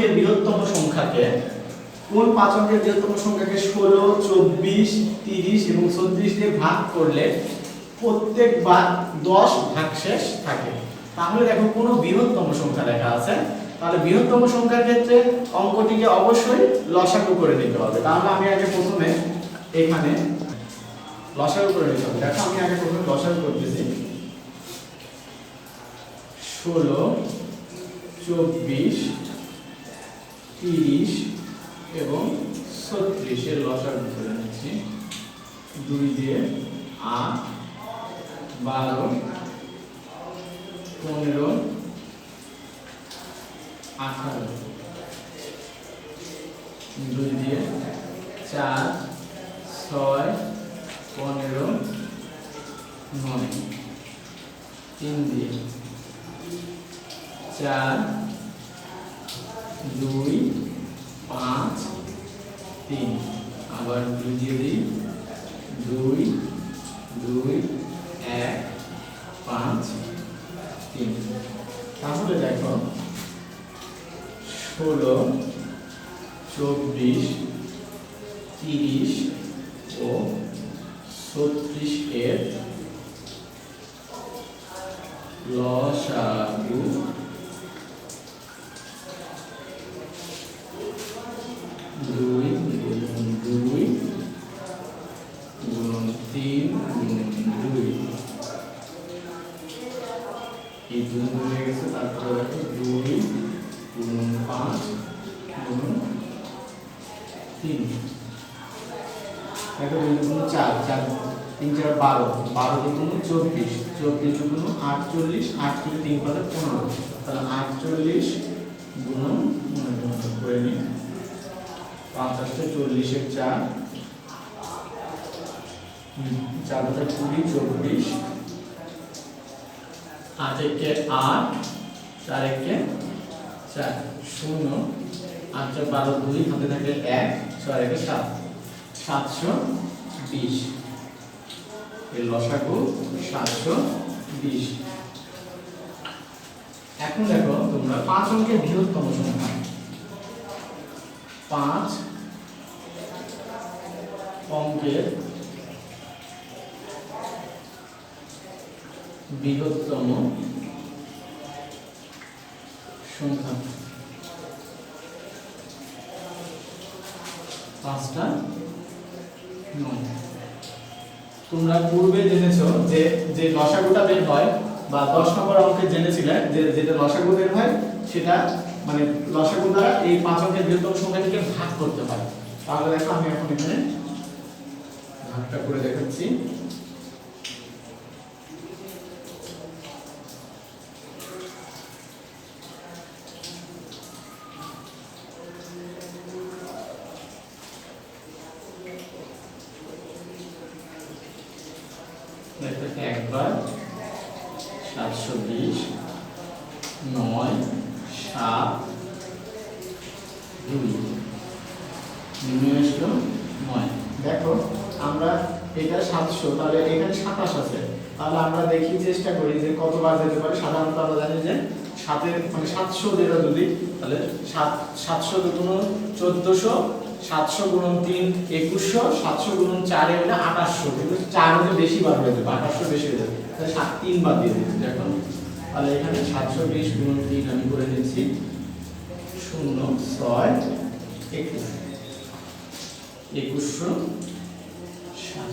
অঙ্কের বৃহত্তম সংখ্যাকে? কোন পাঁচ অঙ্কের বৃহত্তম সংখ্যাকে ষোলো, চব্বিশ, তিরিশ এবং ছত্রিশ দিয়ে ভাগ করলে প্রত্যেকবার দশ ভাগশেষ থাকে। তাহলে দেখো কোনো বৃহত্তম সংখ্যা লেখা আছে। তাহলে বৃহত্তম সংখ্যার ক্ষেত্রে অঙ্কটিকে অবশ্যই লসাগু করে নিতে হবে। তাহলে আমি আগে প্রথমে এখানে লসাগু করে নিতে হবে। দেখো আমি আগে প্রথমে লসাগু করতেছি। ষোলো, চব্বিশ তিরিশ এবং ছত্রিশের লসাগু করে নিচ্ছি। দুই দিয়ে আট, বারো, পনেরো, আঠারো। দুই দিয়ে চার, ছয়, পনেরো, নয়। তিন দিয়ে চার দুই, পাঁচ, তিন। আবার দুই দিই। দুই দুই, এক, পাঁচ, তিন। তাহলে দেখো, ষোলো, চব্বিশ, তিরিশ ও ছত্রিশ এর বারো বারো দুগুণ চব্বিশ চব্বিশ দুগুণ আটচল্লিশ আটচল্লিশ তিন পাতে পনেরো। তাহলে আটচল্লিশ গুণ করে নিই। আসতে চল্লিশের চার। চার হাজার কুড়ি, চব্বিশ। আট একে আট, চার একে চার, শূন্য। আট চার বারো দুই, হাতে থাকে এক, ছয় একে সাত। সাতশো বিশ। এর লসাগু সাতশো বিশ। এখন দেখো তোমরা পাঁচ অঙ্কের বৃহত্তম সংখ্যা। পাঁচ অঙ্কের বৃহত্তম পূর্বে জেনেছো যে যে লসাগুটা বের হয়, বা দশ নম্বর অঙ্কে জেনেছিলে যে, যেটা লসাগু বের হয়, সেটা মানে লসাগু দ্বারা এই পাঁচ অঙ্কের বৃহত্তম সংখ্যাটিকে ভাগ করতে হয়। তাহলে দেখো আমি এখন এখানে ভাগটা করে দেখাচ্ছি দেখো একবার সাতশো বিশ নয় সাত দুই নেমে আসলো নয় দেখো আমরা এটা সাতশো তাহলে এখানে আছে। তাহলে আমরা দেখি, চেষ্টা করি যে কতবার যেতে পারে। সাধারণত আমরা জানি যে সাতের মানে সাতশো যেটা যদি, তাহলে সাত, সাতশো গুণন চোদ্দশো, সাতশো গুণন তিন একুশশো, সাতশো গুণন চারে হলে আঠাশশো। কিন্তু চার হলে বেশি বার হয়ে যাবে, আঠাশশো বেশি হয়ে যাবে। তাহলে সাত তিন বার দিয়ে দিচ্ছি দেখো তাহলে এখানে সাতশো বিশ গুণন তিন আমি করে দিচ্ছি শূন্য, ছয়, একুশ। একুশশো সাত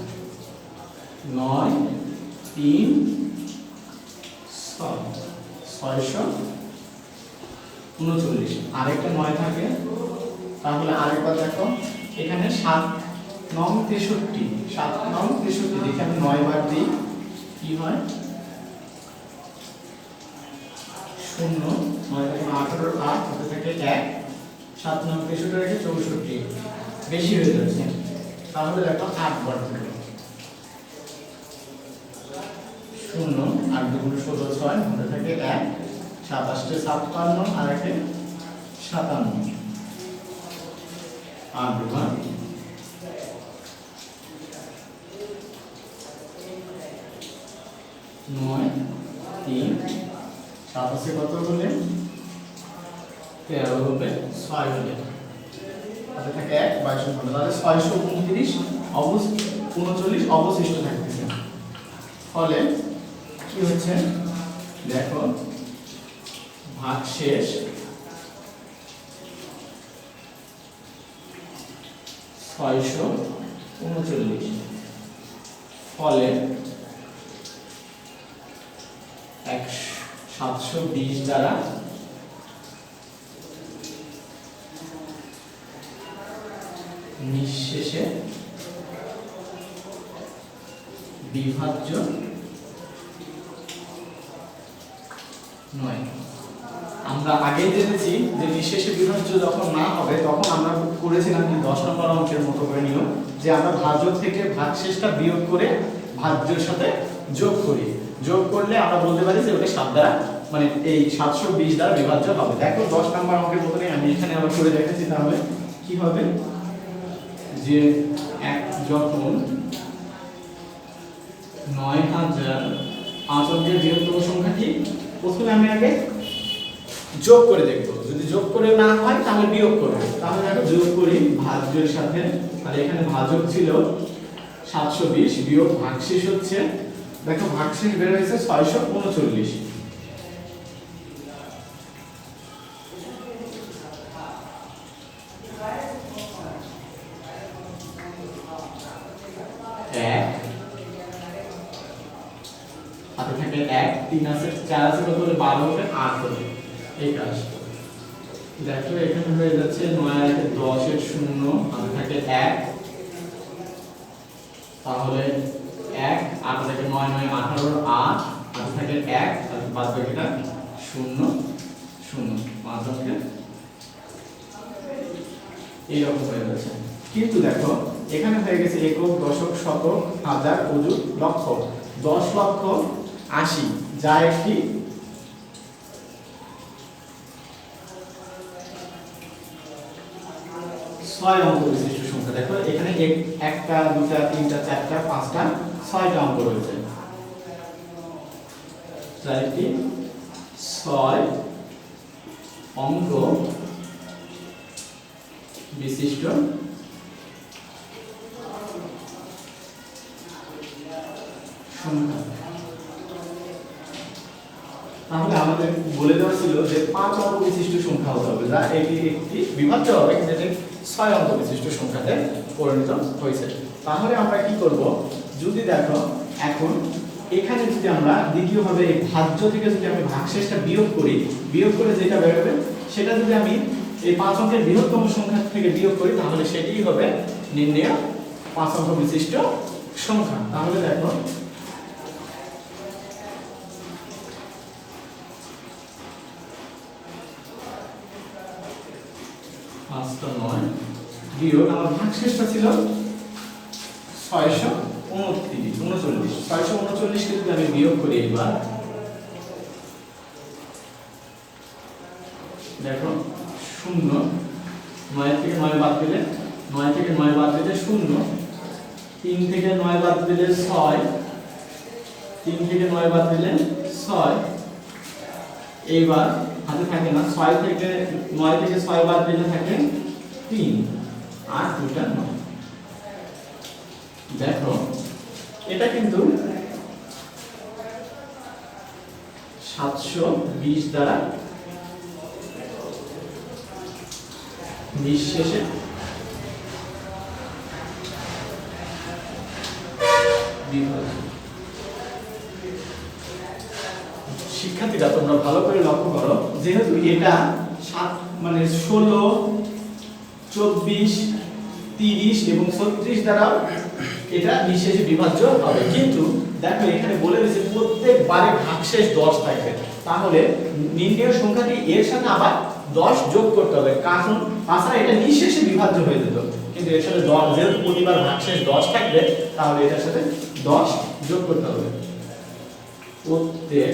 নয়, তিন, ছয়, ছয়শো উনচল্লিশ। আরেকটা নয় থাকে। তাহলে আরেকবার দেখো, এখানে সাত নং তেষট্টি, সাত নং তেষট্টি আমি নয় বার দিই, কি হয়? শূন্য, নয় থেকে আট হতে থাকে এক। সাত নং তেষট্টি রেখে চৌষট্টি। বেশি হয়ে যাচ্ছে। তাহলে দেখো আট বার থাকে শূন্য আট দুগুণ ষোলো ছয় হতে থাকে এক, সাতাশটে ছাপ্পান্ন আর একে সাতান্ন আট। দুবার নয়, তিন, সাতাশে কত হলে? তেরো হবে ছয় হলে। হাতে থাকে এক, বাইশ ঘণ্টা তাহলে ছয়শো উনত্রিশ অবশ উনচল্লিশ অবশিষ্ট থাকতেছে। ফলে কি হচ্ছে দেখো ভাগ শেষ। ছয়শো উনচল্লিশ। ফলে সাতশো বিশ দ্বারা নিঃশেষে বিভাজ্য নয়। আমরা আগে জেনেছি যে নিঃশেষে বিভাজ্য যখন না হবে, তখন আমরা করেছিলাম কি দশ নম্বর অঙ্কের মতো করে নিয়ম, যে আমরা ভাজক থেকে ভাগশেষটা বিয়োগ করে ভাজ্যের সাথে যোগ করি। যোগ করলে আমরা বলতে পারি যে ওটা সাত দ্বারা মানে এই সাতশো বিশ দ্বারা বিভাজ্য হবে। দেখো, দশ নম্বর অঙ্কের মতো আমি এখানে আবার করে দেখাচ্ছি, তাহলে কি হবে? যে এক যখন নয় হাজার পাঁচ অঙ্কের বৃহত্তম সংখ্যাটি প্রথমে আমি আগে যোগ করে দেখব। যদি যোগ করে না হয়, তাহলে বিয়োগ করব। তাহলে আমি যোগ করি ভাজ্যের সাথে। তাহলে এখানে ভাজক ছিল সাতশো বিশ, বিয়োগ ভাগশেষ হচ্ছে, দেখো ভাগশেষ বের হয়েছে ছয়শো উনচল্লিশ। চার আছে কত হলে বারো হবে, আট হবে। এই কাজ। দেখো, এখানে হয়ে যাচ্ছে নয় আর দশের শূন্য হাতে থাকে এক। তাহলে এক আট থেকে নয় নয় আঠারোর আট। হাতে থাকে এক, আর বাদ বাকিটা শূন্য শূন্য। পাঁচ অঙ্কে। এইরকম হয়ে যাচ্ছে। কিন্তু দেখো, এখানে হয়ে গেছে একক, দশক, শতক, হাজার অযুত লক্ষ। দশ লক্ষ আশি। যা একটি ছয় অঙ্ক বিশিষ্ট সংখ্যা দেখো, এখানে এক- একটা, দুটা, তিনটা, চারটা, পাঁচটা, ছয়টা অঙ্ক রয়েছে। একটি ছয় অঙ্ক বিশিষ্ট পাঁচ অঙ্ক বিশিষ্ট সংখ্যা হতে হবে, যা এটি একটি বিভাজ্য হবে ছয় অঙ্ক বিশিষ্ট সংখ্যাতে পরিণত হয়েছে। তাহলে আমরা কি করব? যদি দেখো, এখন এখানে যদি আমরা দ্বিতীয়ভাবে এই ভাজ্য থেকে যদি আমি ভাগশেষটা বিয়োগ করি, বিয়োগ করে যেটা বেরোবে, সেটা যদি আমি এই পাঁচ অঙ্কের বৃহত্তম সংখ্যা থেকে বিয়োগ করি, তাহলে সেটিই হবে নির্ণয় পাঁচ অঙ্ক বিশিষ্ট সংখ্যা। তাহলে দেখো পাঁচটা নয়। বিয়োগ আমার ভাগশেষটা ছিল ছয়শো উনত্রিশ, উনচল্লিশ। ছয়শো উনচল্লিশকে যদি আমি বিয়োগ করি এবার দেখো, শূন্য। নয় থেকে নয় বাদ দিলে, নয় থেকে নয় বাদ দিলে শূন্য। তিন থেকে নয় বাদ দিলে ছয়। তিন থেকে নয় বাদ দিলে ছয়। এইবার হাতে থাকে না, ছয় থেকে নয় থেকে ছয় বাদ দিলে থাকে তিন, আর দুটা নয়। দেখো, এটা কিন্তু সাতশো বিশ দ্বারা বিভাজ্য শিক্ষার্থীরা, তোমরা ভালো করে লক্ষ্য করো, যেহেতু এটা সাত মানে ষোলো চব্বিশ, তিরিশ এবং ছত্রিশ দ্বারা এটা নিঃশেষে বিভাজ্য হবে। কিন্তু দেখো এখানে বলে দিয়েছে প্রত্যেকবারে ভাগশেষ দশ থাকবে। তাহলে নির্ণয় সংখ্যাটি এর সাথে আবার দশ যোগ করতে হবে। কারণ তাছাড়া এটা নিঃশেষে বিভাজ্য হয়ে যেত। কিন্তু এর সাথে দশ, যেহেতু প্রতিবার ভাগশেষ দশ থাকবে, তাহলে এটার সাথে দশ যোগ করতে হবে। প্রত্যেক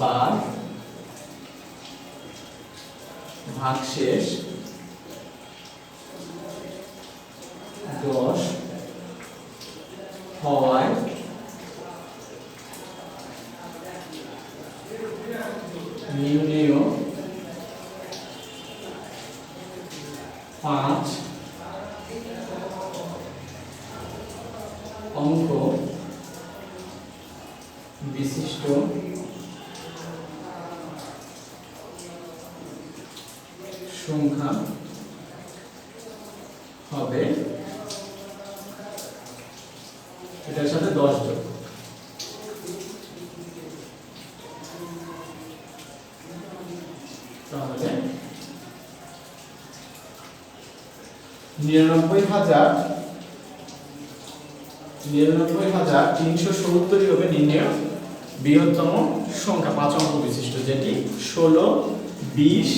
বার ভাগ শেষ। দশ হওয়ায় নির্ণেয় পাঁচ অঙ্ক বিশিষ্ট সংখ্যা হবে এটার সাথে দশ যোগ। তাহলে নিরানব্বই হাজার নিরানব্বই হাজার তিনশো সত্তরই হবে নির্ণয় বৃহত্তম সংখ্যা, পাঁচ অঙ্ক বিশিষ্ট, যেটি ষোলো, বিশ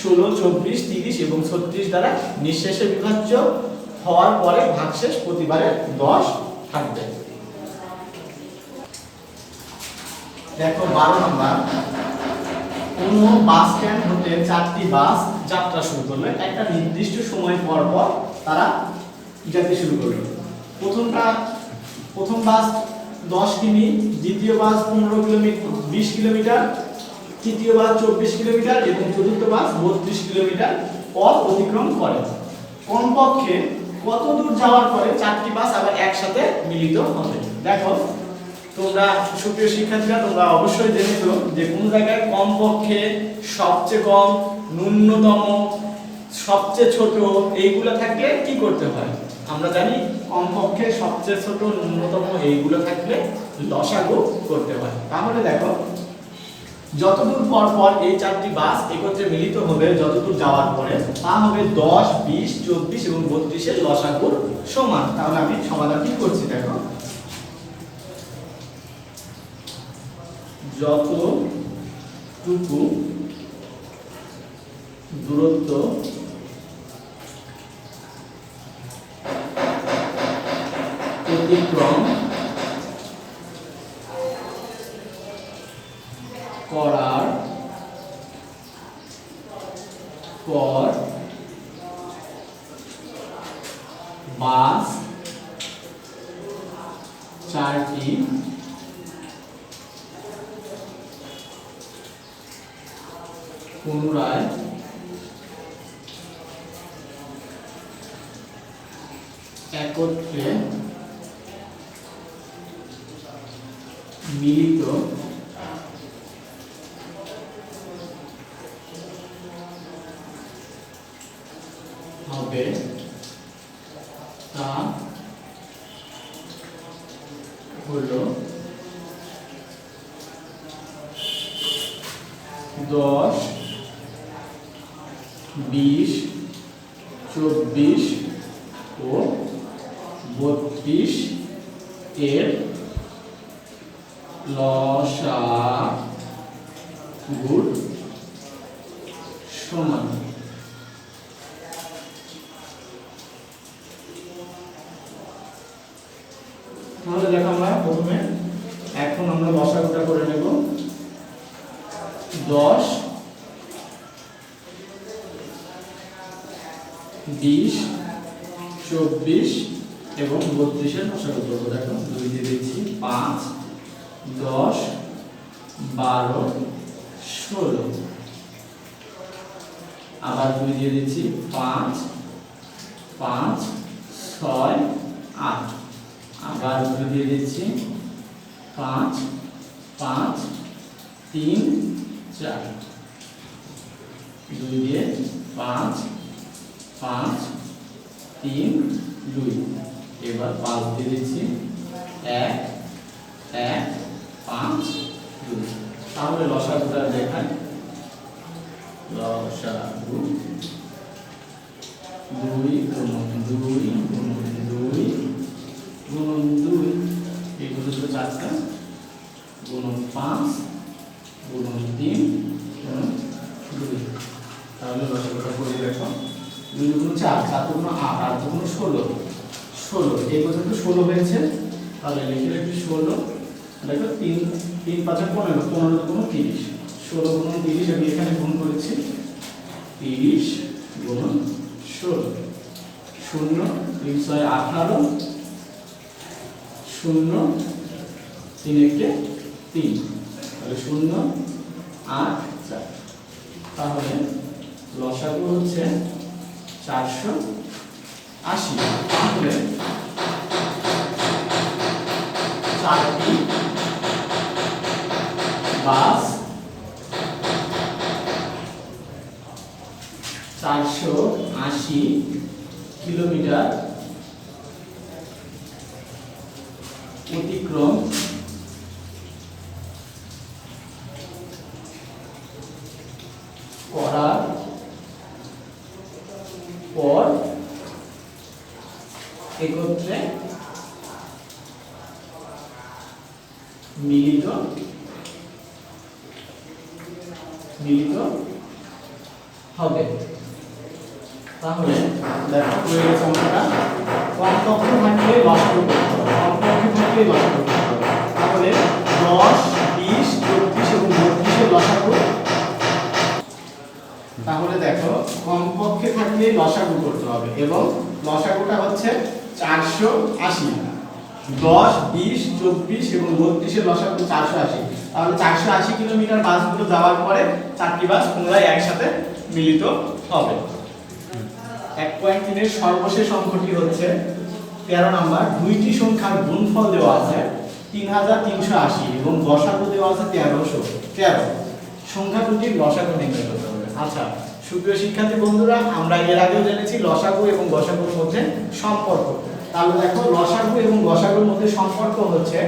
ষোলো, চব্বিশ, তিরিশ এবং ছত্রিশ দ্বারা নিঃশেষে বিভাজ্য হওয়ার পরে ভাগশেষ প্রতিবারে দশ থাকবে। দেখো বারো নম্বর। কোনো বাস স্ট্যান্ড হতে চারটি বাস যাত্রা শুরু করল। একটা নির্দিষ্ট সময় পর পর তারা যেতে শুরু করল। প্রথমটা, প্রথম বাস দশ কিমি, দ্বিতীয় বাস পনেরো কিলোমিটার বিশ কিলোমিটার তৃতীয় বাস চব্বিশ কিলোমিটার এবং চতুর্থ বাস বত্রিশ কিলোমিটার পথ অতিক্রম করে। কমপক্ষে কত দূর যাওয়ার পরে চারটি বাস আবার একসাথে মিলিত হবে? দেখো, তোমরা সুপ্রিয় শিক্ষার্থীরা, তোমরা অবশ্যই জেনেছো যে কোন জায়গায় কমপক্ষে সবচেয়ে কম, ন্যূনতম, সবচেয়ে ছোট, এইগুলো থাকলে কি করতে হয়? আমরা জানি কমপক্ষে সবচেয়ে ছোট, ন্যূনতম এইগুলো থাকলে লসাগু করতে হয়। তাহলে দেখো যতদূর পর পর এই চারটি বাস একত্রে মিলিত হবে, যতদূর যাওয়ার পরে, তা হবে দশ, বিশ, চব্বিশ এবং বত্রিশের লসাগুর সমান। তাহলে আমি সমাধান কি করছি দেখো। যতটুকু দূরত্ব অতিক্রম পর বাস চারটি পুনরায় একত্রে মিলিত হবে তা হলো দশ বিশ চব্বিশ ও বত্রিশ এর লসাগুর সমান তাহলে দেখো আমরা প্রথমে এখন আমরা লসাগুটা করে নেব দশ বিশ চব্বিশ এবং করব, দেখো, দুই দিয়ে দিচ্ছি, পাঁচ, দশ, বারো, ষোলো। আবার দুই দিয়ে দিচ্ছি, পাঁচ পাঁচ, ছয়, আট। আবার দুই দিয়ে দিচ্ছি, পাঁচ পাঁচ, তিন, চার। দুই দিয়ে পাঁচ পাঁচ, তিন, দুই। এবার পাঁচ দিয়ে দিচ্ছি। এক এক, পাঁচ, দুই। তাহলে লসাগুটা দেখায় লসাগু দুই গুণন দুই গুণন দুই গুণন দুই। এগুলো ছিল চারটা। গুণন পাঁচ, গুণন তিন দুই। তাহলে লসাগুটা করে দেখো। দুই গুণ চার চার গুণ আট আট গুণ ষোলো। ষোলো এই পর্যন্ত ষোলো হয়েছে, তাহলে লিখে রাখি ষোলো। দেখো, তিন তিন পাঁচে পনেরো পনেরো গুণ তিরিশ। ষোলো গুণ তিরিশ, আমি এখানে গুণ করেছি। তিরিশ গুণ ষোলো। শূন্য তিন ছয় আঠারো। শূন্য, তিন একে তিন। তাহলে শূন্য, আট, চার। তাহলে লসাগু হচ্ছে চারশো। আশি তাহলে চারটি বাস চারশো আশি কিলোমিটার অতিক্রম করার পর একত্রে মিলিত মিলিত হবে। তাহলে দেখো হয়ে গেছে কমপক্ষে থাকলে করতে কমপক্ষে থাকলে করতে তাহলে দশ, বিশ, চব্বিশ এবং বত্রিশের লসাগু। তাহলে দেখো, কমপক্ষে থাকলে লসাগু করতে হবে এবং লসাগুটা হচ্ছে চারশো আশি। দশ, বিশ, চব্বিশ এবং বত্রিশের লসাগু চারশো আশি। তাহলে চারশো আশি কিলোমিটার বাসগুলো যাওয়ার পরে চারটি বাস পুনরায় একসাথে মিলিত হবে। এক পয়েন্ট তিনের সর্বশেষ অঙ্কটি হচ্ছে তেরো নাম্বার, দুইটি সংখ্যার গুণফল দেওয়া আছে তিন হাজার তিনশো আশি এবং লসাগু দেওয়া আছে তেরোশো তেরো। সংখ্যা দুটির লসাগু নির্ণয় করতে হবে। আচ্ছা সুপ্রিয় শিক্ষার্থী বন্ধুরা, আমরা এর আগেও জেনেছি লসাগু এবং গসাগুর মধ্যে সম্পর্ক। তাহলে দেখো, লসাগু এবং গসাগুর মধ্যে সম্পর্ক হচ্ছে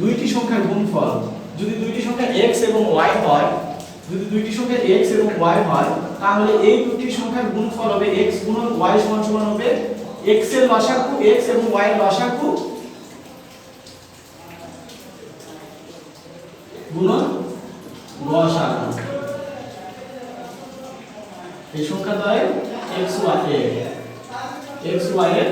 দুইটি সংখ্যার গুণফল যদি দুইটি সংখ্যা x এবং y হয়, যদি দুইটি সংখ্যা x এবং y হয়, তাহলে এই দুটি সংখ্যার গুণফল হবে x গুণন y সমান সমান হবে x এর লসাগু x এবং y এর লসাগু গুণন গসাগু এই সংখ্যা দ্বয় x, y এর x, y এর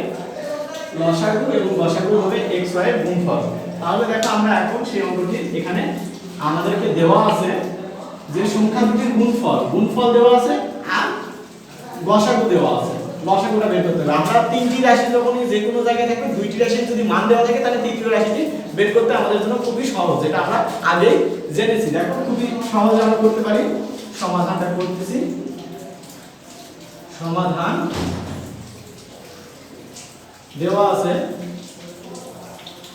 লসাগু এবং গসাগু হবে x, y এর গুণফল। তাহলে দেখো আমরা এখন সেই অঙ্কটি এখানে আমাদেরকে দেওয়া আছে যে সংখ্যা দুটির গুণফল। গুণফল দেওয়া আছে আর গসাগু দেওয়া আছে। লসাগুটা বের করতে হবে। আমরা তিনটি রাশি যখনই যে কোনো জায়গায় থাকবে, দুইটি রাশির যদি মান দেওয়া থাকে, তাহলে তৃতীয় রাশিটি বের করতে আমাদের জন্য খুবই সহজ এটা আমরা আগেই জেনেছি। দেখো, খুবই সহজ আমরা করতে পারি। সমাধানটা করতেছি। সমাধান দেওয়া আছে।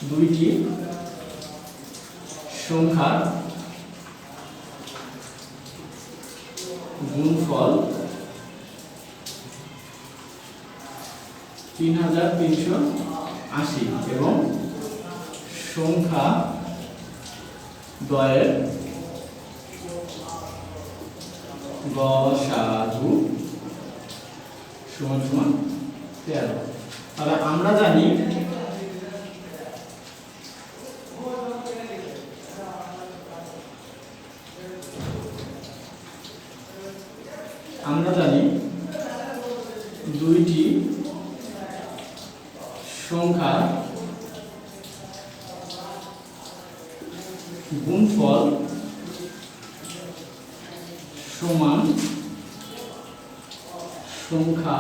দুইটি সংখ্যার গুণফল তিন হাজার তিনশো আশি এবং সংখ্যা দ্বয়ের গসাগু সমান সমান তেরো। তাহলে আমরা জানি আমরা জানি দুইটি সংখ্যা গুণফল সমান সংখ্যা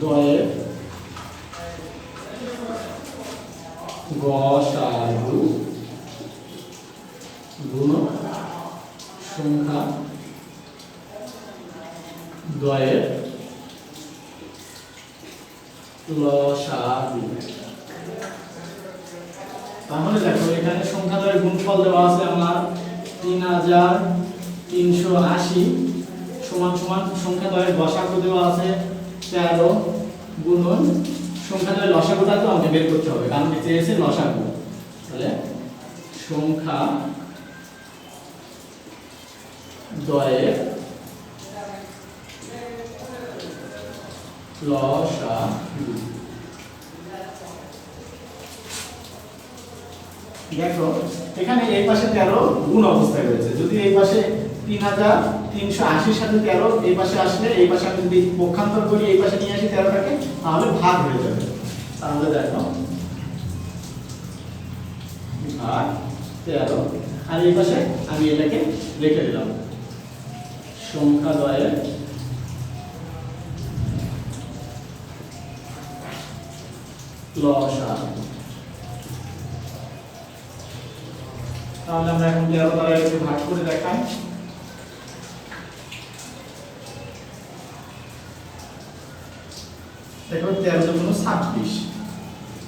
দ্বয়ের গসাগু গুণ সংখ্যা দ্বয়ের লসাগু তাহলে দেখো, এখানে সংখ্যা দ্বয়ের গুণফল দেওয়া আছে আমার তিন হাজার তিনশো আশি সমান সমান সংখ্যা দ্বয়ের গসাগু দেওয়া আছে তেরো গুণন সংখ্যা দ্বয়ের লসাগুটা তো আমাকে বের করতে হবে, কারণ চেয়েছে লসাগু। তাহলে সংখ্যা দ্বয়ের লসাগু। দেখো, এখানে এই পাশে তেরো গুণ অবস্থায় রয়েছে। যদি এই পাশে তিন হাজার তিনশো আশির সাথে তেরো, এই পাশে আসলে, এই পাশে আমি যদি পক্ষান্তর করি, এই পাশে নিয়ে আসি তেরোটাকে, তাহলে ভাগ হয়ে যাবে। তাহলে দেখো, ভাগ তেরো, আর এই পাশে আমি এটাকে রেখে দিলাম। সংখ্যা দ্বয়ের লসাগু। তাহলে আমরা এখন তেরো দ্বারা একটু ভাগ করে দেখাই। দেখো তেরো দুগুণ ছাব্বিশ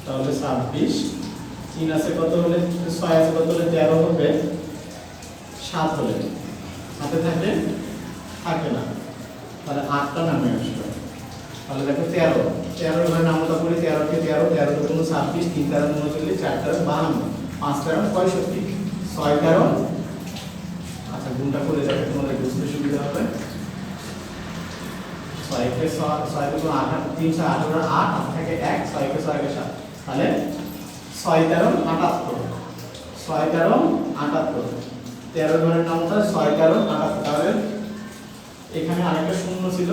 তাহলে ছাব্বিশ তিন আছে কত হলে? ছয় আছে কত হলে? তেরো হবে। সাত হলে? হাতে থাকে? থাকে না। তাহলে আটটা নামে আসবে। তাহলে দেখো তেরো। তেরো এবার নামটা করি তেরোকে তেরো তেরো দুগুণ ছাব্বিশ তিন তেরো উনচল্লিশ, চার তেরো বাহান্ন, পাঁচ তেরো পঁয়ষট্টি। ছয় তেরো আচ্ছা গুণটা করে যাবে তোমাদের বুঝতে সুবিধা হবে। ছয়কে ছয় ছয় দুগুণ আঠারো তিনশো আঠারো আট আট থেকে এক ছয়কে ছয়কে সাত। তাহলে ছয় তেরো, আটাত্তর। ছয় তেরো, আটাত্তর। তেরো ধরে নামটা ছয় তেরো, আটাত্তর। তাহলে এখানে আরেকটা শূন্য ছিল।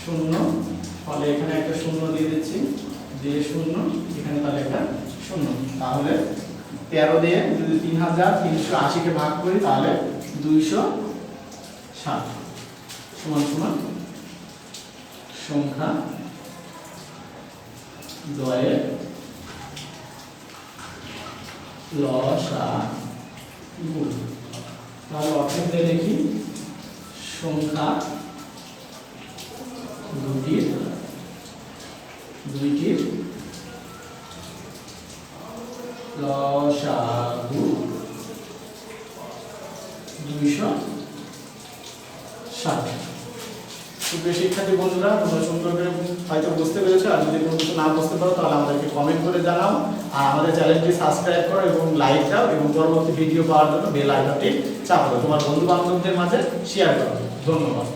শূন্য। ফলে এখানে একটা শূন্য দিয়ে দিচ্ছি। দিয়ে শূন্য, এখানে তাহলে একটা শূন্য। তাহলে তেরো দিয়ে যদি তিন হাজার তিনশো আশিকে ভাগ করি তাহলে দুইশো ষাট। সমান সমান সংখ্যা দ্বয়ের লসা তাহলে অর্থের দিয়ে দেখি, সংখ্যা দুটির, দুইটির লসাগু দুইশো ষাট সুপ্রিয় শিক্ষার্থী বন্ধুরা তোমরা সুন্দর করে হয়তো বুঝতে পেরেছ আর যদি কোনো কিছু না বুঝতে পারো, তাহলে আমাদেরকে কমেন্ট করে জানাও। আর আমাদের চ্যানেলটি সাবস্ক্রাইব করো এবং লাইক দাও এবং পরবর্তী ভিডিও পাওয়ার জন্য বেল আইকনটি চাপো তোমার বন্ধু বান্ধবদের মাঝে শেয়ার করো। ধন্যবাদ।